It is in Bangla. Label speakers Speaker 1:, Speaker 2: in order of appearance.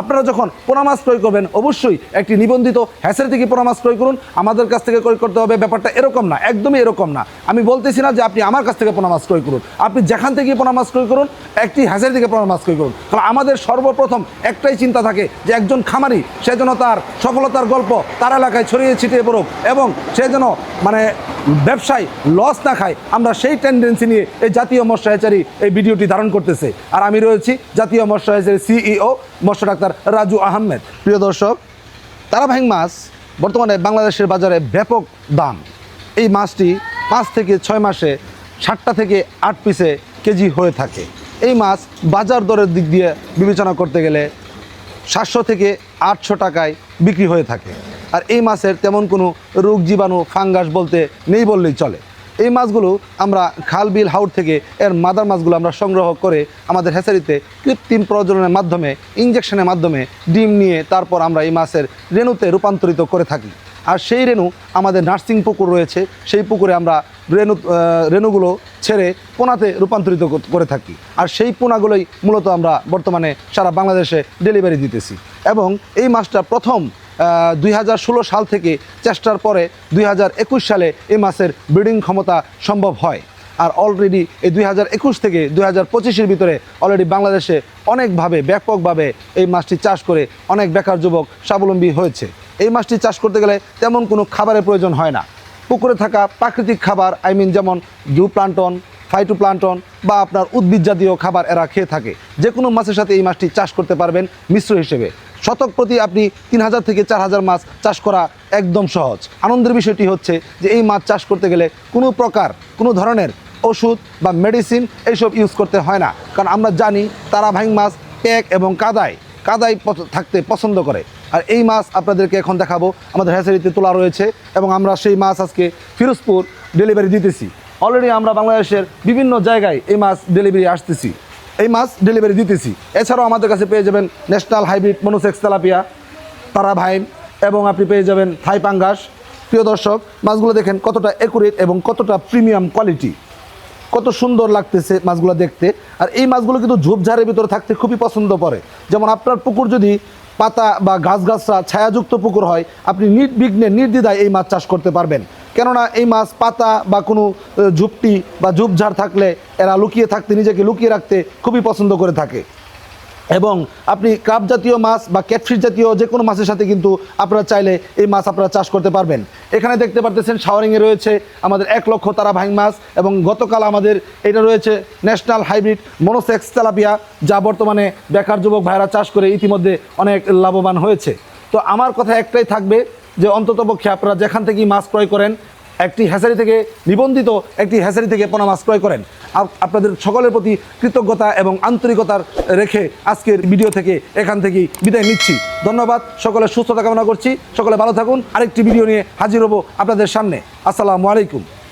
Speaker 1: আপনারা যখন পোনা মাছ ক্রয় করবেন, অবশ্যই একটি নিবন্ধিত হ্যাসের থেকে পোনা মাছ ক্রয় করুন। আমাদের কাছ থেকে ক্রয় করতে হবে, ব্যাপারটা এরকম না, একদমই এরকম না। আমি বলতেছি না যে আপনি আমার কাছ থেকে পোনা মাছ ক্রয় করুন। আপনি যেখান থেকে পোনা মাছ ক্রয় করুন, একটি হ্যাসের থেকে পোনা মাছ ক্রয় করুন। কারণ আমাদের সর্বপ্রথম একটাই চিন্তা থাকে যে একজন খামারি, সে যেন তার সফলতার গল্প তার এলাকায় ছড়িয়ে ছিটিয়ে পড়ুক এবং সে যেন মানে ব্যবসায় লস না খায়, আমরা সেই টেন্ডেন্সি নিয়ে এই জাতীয় মৎস্য হ্যাচারি এই ভিডিওটি ধারণ করতেছে। আর আমি রয়েছি জাতীয় মৎস্য হ্যাচারি সিইও মৎস্য ডাক্তার রাজু আহমেদ। প্রিয় দর্শক তারাভাইং মাছ বর্তমানে বাংলাদেশের বাজারে ব্যাপক দাম। এই মাছটি পাঁচ থেকে ছয় মাসে ষাটটা থেকে আট পিসে কেজি হয়ে থাকে। এই মাছ বাজার দরের দিক দিয়ে বিবেচনা করতে গেলে সাতশো থেকে আটশো টাকায় বিক্রি হয়ে থাকে। আর এই মাছের তেমন কোনো রোগ জীবাণু, ফাঙ্গাস বলতে নেই বললেই চলে। এই মাছগুলো আমরা খাল বিল হাউড থেকে এর মাদার মাছগুলো আমরা সংগ্রহ করে আমাদের হ্যাচারিতে কৃত্রিম প্রজননের মাধ্যমে ইঞ্জেকশনের মাধ্যমে ডিম নিয়ে তারপর আমরা এই মাছের রেণুতে রূপান্তরিত করে থাকি। আর সেই রেণু আমাদের নার্সিং পুকুর রয়েছে, সেই পুকুরে আমরা রেণু রেণুগুলো ছেড়ে পোনাতে রূপান্তরিত করে থাকি। আর সেই পোনাগুলোই মূলত আমরা বর্তমানে সারা বাংলাদেশে ডেলিভারি দিতেছি। এবং এই মাছটা প্রথম দুই হাজার ষোলো সাল থেকে চেষ্টার পরে দুই হাজার একুশ সালে এই মাছের ব্রিডিং ক্ষমতা সম্ভব হয়। আর অলরেডি এই দুই হাজার একুশ থেকে দুই হাজার পঁচিশের ভিতরে অলরেডি বাংলাদেশে অনেকভাবে, ব্যাপকভাবে এই মাছটি চাষ করে অনেক বেকার যুবক স্বাবলম্বী হয়েছে। এই মাছটি চাষ করতে গেলে তেমন কোনো খাবারের প্রয়োজন হয় না। পুকুরে থাকা প্রাকৃতিক খাবার আই মিন যেমন জু প্লান্টন ফাইটোপ্লান্টন বা আপনার উদ্ভিদ জাতীয় খাবার এরা খেয়ে থাকে। যে কোনো মাছের সাথে এই মাছটি চাষ করতে পারবেন মিশ্র হিসেবে। শতক প্রতি আপনি তিন হাজার থেকে চার হাজার মাছ চাষ করা একদম সহজ। আনন্দের বিষয়টি হচ্ছে যে এই মাছ চাষ করতে গেলে কোনো প্রকার, কোনো ধরনের ওষুধ বা মেডিসিন এইসব ইউজ করতে হয় না। কারণ আমরা জানি তারা ভাইং মাছ প্যাক এবং কাদায় কাদায় থাকতে পছন্দ করে। আর এই মাছ আপনাদেরকে এখন দেখাবো। আমাদের হ্যাচারিতে তোলা রয়েছে এবং আমরা সেই মাছ আজকে ফিরোজপুর ডেলিভারি দিতেছি। অলরেডি আমরা বাংলাদেশের বিভিন্ন জায়গায় এই মাছ ডেলিভারি আসতেছি। এই মাছ ডেলিভারি দিতেছি। এছাড়াও আমাদের কাছে পেয়ে যাবেন ন্যাশনাল হাইব্রিড মনোসেক্স তেলাপিয়া তারা ভাইম এবং আপনি পেয়ে যাবেন থাই পাঙ্গাস প্রিয় দর্শক, মাছগুলো দেখেন কতটা একুরেট এবং কতটা প্রিমিয়াম কোয়ালিটি কত সুন্দর লাগতেছে মাছগুলো দেখতে। আর এই মাছগুলো কিন্তু ঝোপঝাড়ের ভিতরে থাকতে খুবই পছন্দ করে। যেমন আপনার পুকুর যদি পাতা বা গাছগাছরা ছায়াযুক্ত পুকুর হয়, আপনি নির্বিঘ্নে, নির্দ্বিধায় এই মাছ চাষ করতে পারবেন। কেননা এই মাছ পাতা বা কোনো ঝুপটি বা ঝোপঝাড় থাকলে এরা লুকিয়ে থাকতে, নিজেকে লুকিয়ে রাখতে খুবই পছন্দ করে থাকে। এবং আপনি ক্রাব জাতীয় মাছ বা ক্যাটফিশ জাতীয় যে কোনো মাছের সাথে কিন্তু আপনারা চাইলে এই মাছ আপনারা চাষ করতে পারবেন। এখানে দেখতে পারতেছেন শাওয়ারিংয়ে রয়েছে আমাদের এক লক্ষ তারা ভাইং মাছ এবং গতকাল আমাদের এটা রয়েছে ন্যাশনাল হাইব্রিড মনোসেক্স তেলাপিয়া, যা বর্তমানে বেকার যুবক ভাইরা চাষ করে ইতিমধ্যে অনেক লাভবান হয়েছে। তো আমার কথা একটাই থাকবে যে অন্ততপক্ষে আপনারা যেখান থেকেই মাছ ক্রয় করেন, একটি হ্যাচারি থেকে নিবন্ধিত একটি হ্যাচারি থেকে পোনা মাছ ক্রয় করেন। আপ- আপনাদের সকলের প্রতি কৃতজ্ঞতা এবং আন্তরিকতার রেখে আজকের ভিডিও থেকে এখান থেকেই বিদায় নিচ্ছি। ধন্যবাদ, সকলে সুস্থতা কামনা করছি, সকলে ভালো থাকুন। আরেকটি ভিডিও নিয়ে হাজির হব আপনাদের সামনে। আসসালামু আলাইকুম।